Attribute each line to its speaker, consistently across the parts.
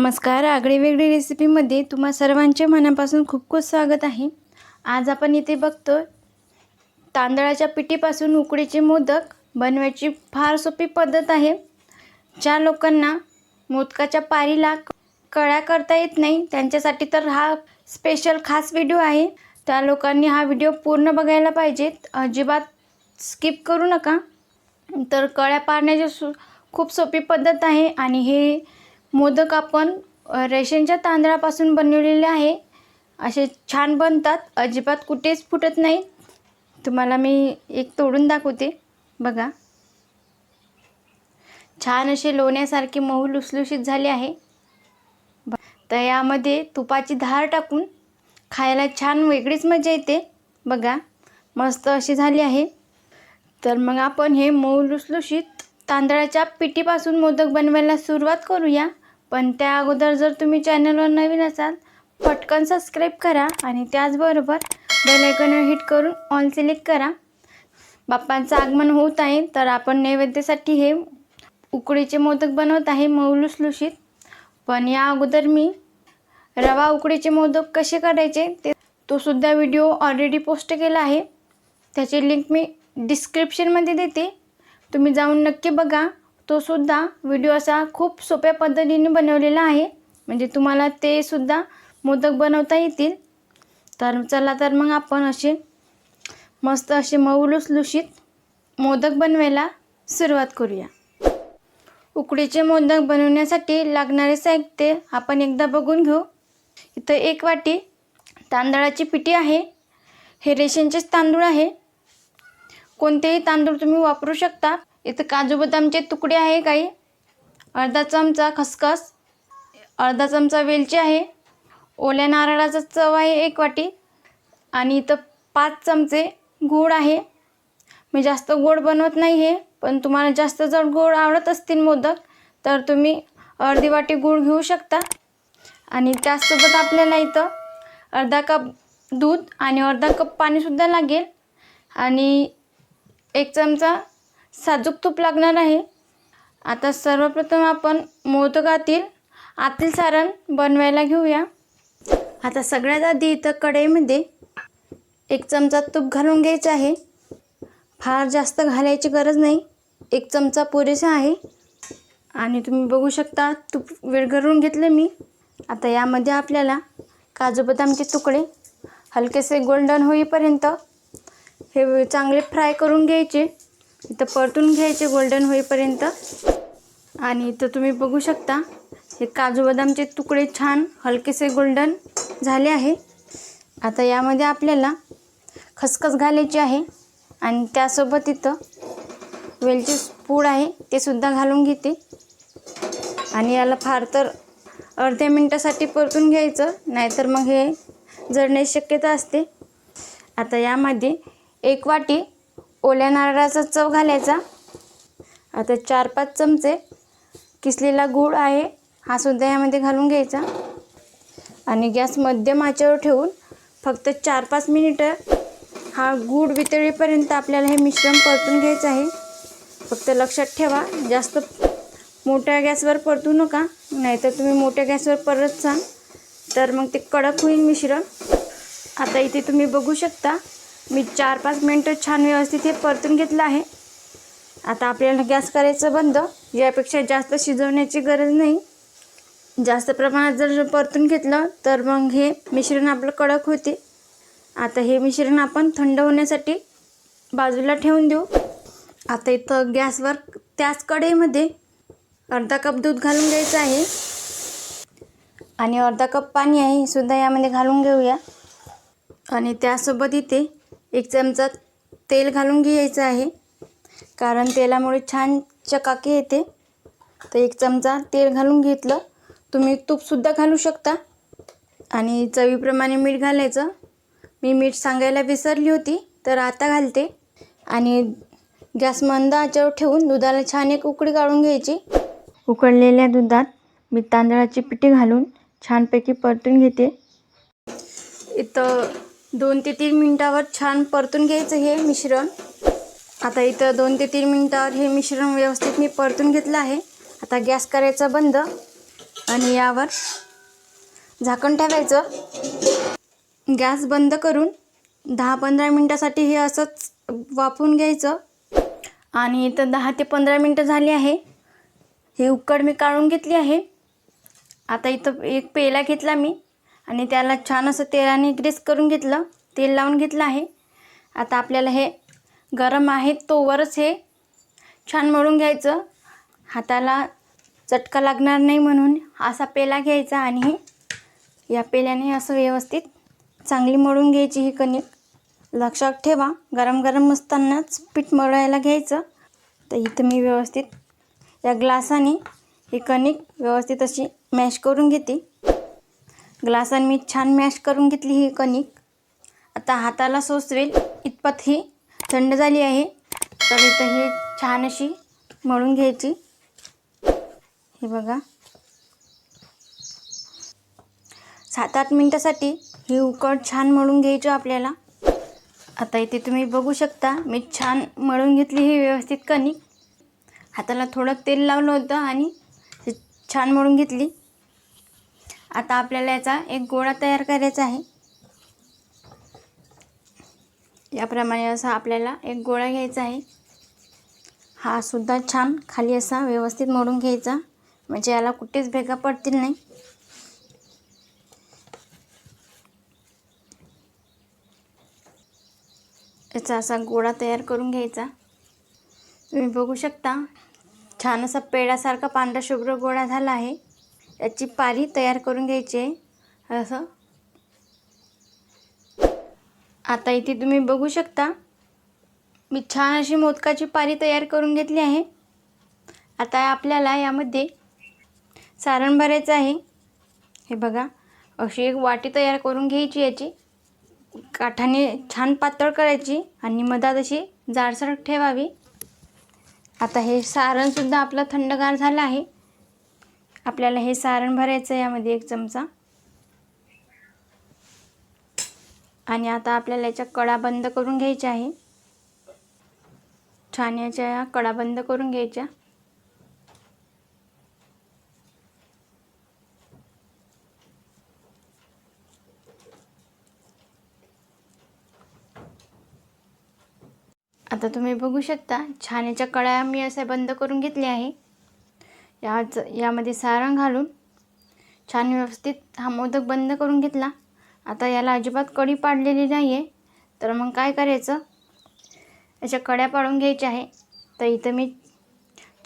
Speaker 1: नमस्कार. आगळी वेगळी रेसिपीमध्ये तुम्हा सर्वांचे मनापासून खूप खूप स्वागत आहे. आज आपण इथे बघतो तांदळाच्या पिठीपासून उकडीचे मोदक बनवायची फार सोपी पद्धत आहे. ज्या लोकांना मोदकाच्या पारीला कळ्या करता येत नाही त्यांच्यासाठी तर हा स्पेशल खास व्हिडिओ आहे. त्या लोकांनी हा व्हिडिओ पूर्ण बघायला पाहिजेत. अजिबात स्किप करू नका. तर कळ्या पारण्याची सु खूप सोपी पद्धत आहे आणि हे मोदक आपण रेशनच्या तांदळापासून बनवलेले आहे. असे छान बनतात. अजिबात कुठेच फुटत नाही तुम्हाला मी एक तोडून दाखवते. बघा. छान असे लोण्यासारखे मऊ लुसलुशीत झाले आहे. तर यामध्ये तुपाची धार टाकून खायला छान वेगळीच मजा येते. बघा. मस्त अशी झाली आहे. तर मग आपण हे मऊ लुसलुशीत तांदळाच्या पिठीपासून मोदक बनवायला सुरुवात करूया. पण त्या अगोदर जर तुम्ही चॅनलवर नवीन असाल पटकन सबस्क्राईब करा आणि त्याचबरोबर बेलायकनवर हिट करून ऑल सिलेक्ट करा. बाप्पांचं आगमन होत आहे तर आपण नैवेद्यासाठी हे उकडीचे मोदक बनवत आहे मऊ लुसलुशीत. पण या अगोदर मी रवा उकडीचे मोदक कसे करायचे ते तो सुद्धा व्हिडिओ ऑलरेडी पोस्ट केला आहे. त्याची लिंक मी डिस्क्रिप्शनमध्ये देते. तुम्ही जाऊन नक्की बघा. तो सुद्धा व्हिडिओ असा खूप सोप्या पद्धतीने बनवलेला आहे. म्हणजे तुम्हाला ते सुद्धा मोदक बनवता येतील. तर चला तर मग आपण असे मस्त असे मऊ लुसलुशीत मोदक बनवायला सुरुवात करूया. उकडीचे मोदक बनवण्यासाठी लागणारे साहित्य आपण एकदा बघून घेऊ. इथं एक वाटी तांदळाची पिठी आहे. हे रेशनचेच तांदूळ आहे. कोणतेही तांदूळ तुम्ही वापरू शकता. इथं काजू बदामचे तुकडे आहे काही. अर्धा चमचा खसखस अर्धा चमचा वेलची आहे. ओल्या नारळाचा चव आहे एक वाटी. आणि इथं पाच चमचे गूळ आहे. मी जास्त गोड बनवत नाही हे पण तुम्हाला जास्त जर गोड आवडत असतील मोदक तर तुम्ही अर्धी वाटी गूळ घेऊ शकता. आणि त्यासोबत आपल्याला इथं अर्धा कप दूध आणि अर्धा कप पाणीसुद्धा लागेल. आणि एक चमचा साजूक तूप लागणार आहे. आता सर्वप्रथम आपण मोदकातील आतील सारण बनवायला घेऊया. आता सगळ्यात आधी इथं कढईमध्ये एक चमचा तूप घालून घ्यायचं आहे. फार जास्त घालायची गरज नाही. एक चमचा पुरेसा आहे. आणि तुम्ही बघू शकता तूप विरघळून घेतलं मी. आता यामध्ये आपल्याला काजू बदामचे तुकडे हलकेसे गोल्डन होईपर्यंत हे चांगले फ्राय करून घ्यायचे. इथं परतून घ्यायचे गोल्डन होईपर्यंत. आणि इथं तुम्ही बघू शकता हे काजू बदामचे तुकडे छान हलकेसे गोल्डन झाले आहे. आता यामध्ये आपल्याला खसखस घालायची आहे आणि त्यासोबत इथं वेलची पूड आहे ते सुद्धा घालून घेते. आणि याला फार तर अर्ध्या मिनटासाठी परतून घ्यायचं नाहीतर मग हे जळण्याची शक्यता असते. आता यामध्ये एक वाटी ओल्या नारळाचा चव घालायचा. आता चार पाच चमचे किसलेला गूळ आहे हा सुद्धा यामध्ये घालून घ्यायचा. आणि गॅस मध्यम आचेवर ठेवून फक्त चार पाच मिनिटं हा गूळ वितळेपर्यंत आपल्याला हे मिश्रण परतून घ्यायचं आहे. फक्त लक्षात ठेवा जास्त मोठ्या गॅसवर परतू नका नाहीतर तुम्ही मोठ्या गॅसवर परत परतसाल तर मग ते कडक होईल मिश्रण. आता इथे तुम्ही बघू शकता मी चार पाच मिनटं छान व्यवस्थित हे परतून घेतलं आहे. आता आपल्याला गॅस करायचं बंद. यापेक्षा जास्त शिजवण्याची गरज नाही. जास्त प्रमाणात जर परतून घेतलं तर मग हे मिश्रण आपलं कडक होते. आता हे मिश्रण आपण थंड होण्यासाठी बाजूला ठेवून देऊ. आता इथं गॅसवर त्याच कढईमध्ये अर्धा कप दूध घालून घ्यायचं आहे. आणि अर्धा कप पाणी आहे हे सुद्धा यामध्ये घालून घेऊया. आणि त्यासोबत इथे एक चमचा तेल घालून घ्यायचं आहे. कारण तेलामुळे छान चकाकी येते. तर एक चमचा तेल घालून घेतलं. तुम्ही तूपसुद्धा घालू शकता. आणि चवीप्रमाणे मीठ घालायचं. मी मीठ सांगायला विसरली होती तर आता घालते. आणि गॅस मंद आचेवर ठेवून दुधाला छान एक उकडी काढून घ्यायची. उकळलेल्या दुधात मी तांदळाची पिठी घालून छानपैकी परतून घेते. इथं दोन ते तीन मिनटावर छान परतून घ्यायचं हे मिश्रण. आता इथं दोन ते तीन मिनटावर हे मिश्रण व्यवस्थित मी परतून घेतलं आहे. आता गॅस करायचा बंद आणि यावर झाकण ठेवायचं. गॅस बंद करून दहा पंधरा मिनटासाठी हे असंच वाफवून घ्यायचं. आणि इथं दहा ते पंधरा मिनटं झाली आहे. हे उकड मी काढून घेतली आहे. आता इथं एक पेला घेतला मी. आणि त्याला छान असं तेलाने ग्रीस करून घेतलं. तेल लावून घेतलं आहे. आता आपल्याला हे गरम आहे तोवरच हे छान मळून घ्यायचं. हाताला चटका लागणार नाही म्हणून असा पेला घ्यायचा आणि हे या पेल्याने असं व्यवस्थित चांगली मळून घ्यायची ही कणिक. लक्षात ठेवा गरम गरम असतानाच पीठ मळायला घ्यायचं. तर इथं मी व्यवस्थित या ग्लासाने ही कणिक व्यवस्थित अशी मॅश करून घेते. ग्लासाने मी छान मॅश करून घेतली ही कणिक. आता हाताला सोसवेल. इतपत ही थंड झाली आहे. तर इथं ही छान अशी मळून घ्यायची. हे बघा. सात आठ मिनटासाठी ही उकड छान मळून घ्यायची हो आपल्याला. आता इथे तुम्ही बघू शकता मी छान मळून घेतली ही व्यवस्थित कणिक. हाताला थोडं तेल लावलं होतं आणि छान मळून घेतली. आता आपल्याला याचा एक गोळा तयार करायचा आहे. याप्रमाणे असा आपल्याला एक गोळा घ्यायचा आहे. हा सुद्धा छान खाली असा व्यवस्थित मोडून घ्यायचा. म्हणजे याला कुठेच भेगा पडतील नाही. याचा असा गोळा तयार करून घ्यायचा. तुम्ही बघू शकता छान असा पेड्यासारखा पांढरा शुभ्र गोळा झाला आहे. याची पारी तयार करून घ्यायची आहे. असं. आता इथे तुम्ही बघू शकता. मी छान अशी मोदकाची पारी तयार करून घेतली आहे. आता आपल्याला यामध्ये सारण भरायचं आहे. हे बघा. अशी एक वाटी तयार करून घ्यायची याची. काठाने छान पातळ करायची आणि मधात अशी जाडसर ठेवावी. आता हे सारणसुद्धा आपलं थंडगार झालं आहे. आपल्याला हे सारण भरायचं आहे यामध्ये एक चमचा. आणि आता आपल्याला याच्या कडा बंद करून घ्यायच्या आहे. छान याच्या कडा बंद करून घ्यायच्या. आता तुम्ही बघू शकता छान याच्या कळ्या मी असे बंद करून घेतल्या आहे. याच यामध्ये सारण घालून छान व्यवस्थित हा मोदक बंद करून घेतला. आता याला अजिबात कडी पाडलेली नाही आहे तर मग काय करायचं? याच्या कड्या पाडून घ्यायच्या आहे. तर इथं मी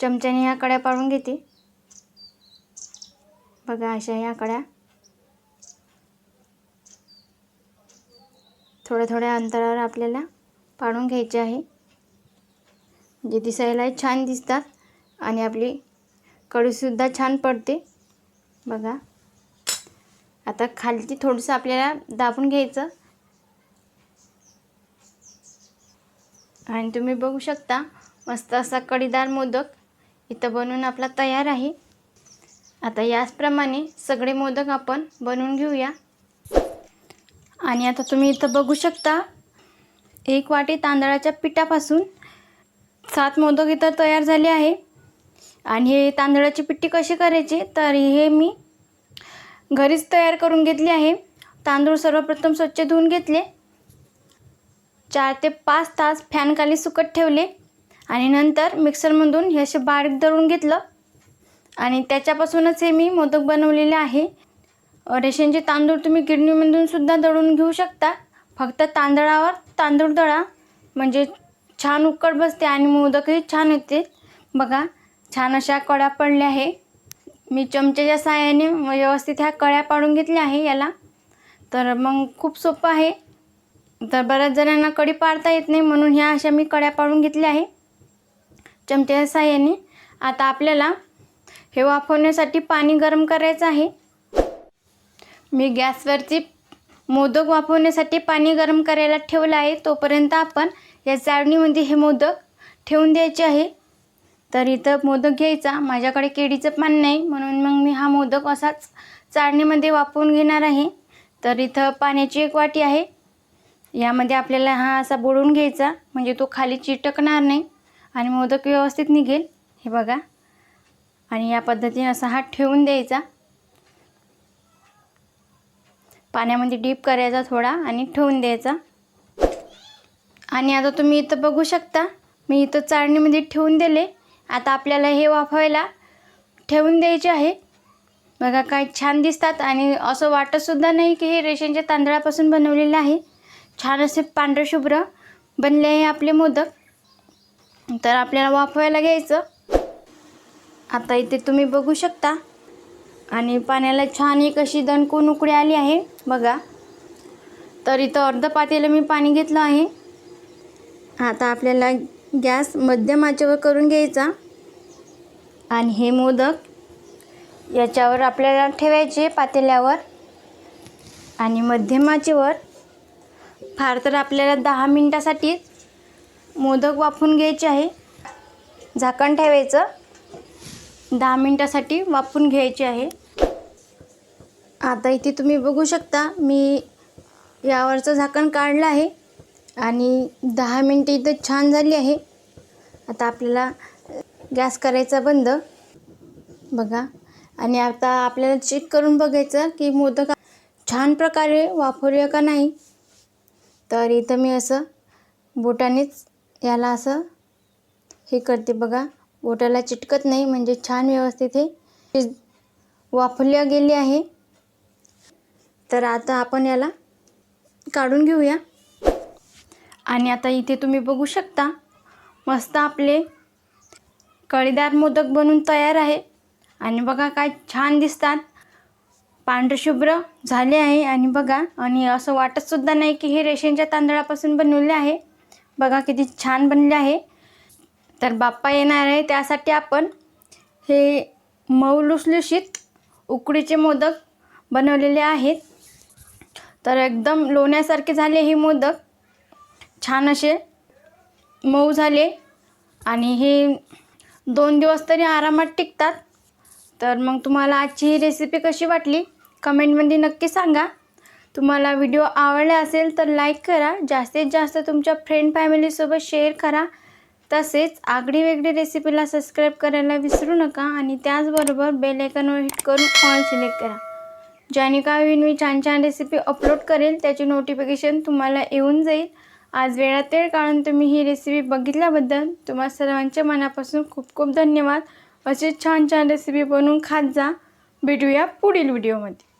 Speaker 1: चमच्याने ह्या कड्या पाडून घेते. बघा अशा ह्या कड्या. थोड्या थोड्या अंतरावर आपल्याला पाडून घ्यायचे आहे. म्हणजे दिसायला छान दिसतात. आणि आपली कढीसुद्धा छान पडते. बघा. आता खालती थोडंसं आपल्याला दाबून घ्यायचं. आणि तुम्ही बघू शकता मस्त असा कढीदार मोदक इथं बनवून आपला तयार आहे. आता याचप्रमाणे सगळे मोदक आपण बनवून घेऊया. आणि आता तुम्ही इथं बघू शकता एक वाटी तांदळाच्या पिठापासून सात मोदक इथं तयार झाले आहे. आणि हे तांदळाची पिट्टी कशी करायची? तर हे मी घरीच तयार करून घेतली आहे. तांदूळ सर्वप्रथम स्वच्छ धुवून घेतले. चार ते पाच तास फॅनखाली सुकत ठेवले. आणि नंतर मिक्सरमधून हे असे बारीक दळून घेतलं. आणि त्याच्यापासूनच हे मी मोदक बनवलेले आहे. रेशनचे तांदूळ तुम्ही गिरणीमधून सुद्धा दळून घेऊ शकता. फक्त तांदळावर तांदूळ दळा. म्हणजे छान उकड बसते आणि मोदकही छान येते बघा छान अशा कड्या पडल्या आहे. मी चमच्याच्या साहाय्याने व्यवस्थित ह्या कळ्या पाडून घेतल्या आहे याला. तर मग खूप सोपं आहे. तर बऱ्याच जणांना कडी पाडता येत नाही म्हणून ह्या अशा मी कड्या पाडून घेतल्या आहे. चमच्याच्या साहाय्याने. आता आपल्याला हे वाफवण्यासाठी पाणी गरम करायचं आहे. मी गॅसवरती मोदक वाफवण्यासाठी पाणी गरम करायला ठेवलं आहे. तोपर्यंत आपण या चाळणीमध्ये हे मोदक ठेवून द्यायचे आहे. तर इथं मोदक घ्यायचा. माझ्याकडे केळीचं पान नाही. म्हणून मग मी हा मोदक असाच चाळणीमध्ये वापरून घेणार आहे. तर इथं पाण्याची एक वाटी आहे. यामध्ये आपल्याला हा असा बुडवून घ्यायचा. म्हणजे तो खाली चिटकणार नाही. आणि मोदक व्यवस्थित निघेल. हे बघा. आणि या पद्धतीने असा हा ठेवून द्यायचा. पाण्यामध्ये डीप करायचा थोडा आणि ठेवून द्यायचा. आणि आता तुम्ही इथं बघू शकता. मी इथं चाळणीमध्ये ठेवून दिले. आता आपल्याला हे वाफवायला ठेवून द्यायचे आहे. बघा काय छान दिसतात आणि असं वाटतसुद्धा नाही की हे रेशनच्या तांदळापासून बनवलेलं आहे. छान असे पांढरशुभ्र बनले आहे आपले मोदक. तर आपल्याला वाफवायला घ्यायचं. आता इथे तुम्ही बघू शकता. आणि पाण्याला छान एक अशी दणकून उकळी आली आहे. बघा. तर इथं अर्ध पातेलं मी पाणी घेतलं आहे. आता आपल्याला गॅस मध्यम आचेवर करून घ्यायचा. आणि हे मोदक याच्यावर आपल्याला ठेवायचे पातेल्यावर. आणि मध्यम आचेवर फार तर आपल्याला दहा मिनटासाठी मोदक वाफून घ्यायचे आहे. झाकण ठेवायचं. दहा मिनटासाठी वाफून घ्यायचे आहे. आता इथे तुम्ही बघू शकता मी यावरचं झाकण काढलं आहे. आणि दहा मिनटं इथं छान झाली आहे. आता आपल्याला गॅस करायचा बंद. बघा. आणि आता आपल्याला चेक करून बघायचं की मोदक छान प्रकारे वापरूया का नाही. तर इथं मी असं बोटानेच याला असं हे करते बघा. बोटाला चिटकत नाही म्हणजे छान व्यवस्थित हे वापरल्या गेली आहे. तर आता आपण याला काढून घेऊया. आणि आता इथे तुम्ही बघू शकता मस्त आपले कळीदार मोदक बनून तयार आहे. आणि बघा काय छान दिसतात. पांढरशुभ्र झाले आहे आणि बघा आणि असं वाटतसुद्धा नाही की हे रेशनच्या तांदळापासून बनवले आहे. बघा किती छान बनले आहे. तर बाप्पा येणार आहे त्यासाठी आपण हे मऊ लुसलुशीत उकडीचे मोदक बनवलेले आहेत. तर एकदम लोण्यासारखे झाले हे मोदक. छान असे मऊ झाले. आणि हे दोन दिवस तरी आरामात टिकतात. तर मग तुम्हाला आजची ही रेसिपी कशी वाटली? कमेंटमध्ये नक्की सांगा. तुम्हाला व्हिडिओ आवडला असेल तर लाईक करा. जास्तीत जास्त तुमच्या फ्रेंड फॅमिलीसोबत शेअर करा. तसेच आगडी वेगळी रेसिपीला सबस्क्राईब करायला विसरू नका. आणि त्याचबरोबर बेल आयकॉनवर हिट करून ऑल सिलेक्ट करा. ज्याने का मी छान छान रेसिपी अपलोड करेल त्याची नोटिफिकेशन तुम्हाला येऊन जाईल. आज वेळात वेळ काढून तुम्ही ही रेसिपी बघितल्याबद्दल तुम्हा सर्वांच्या मनापासून खूप खूप धन्यवाद. असे छान छान रेसिपी बनवून खात जा. भेटूया पुढील व्हिडिओमध्ये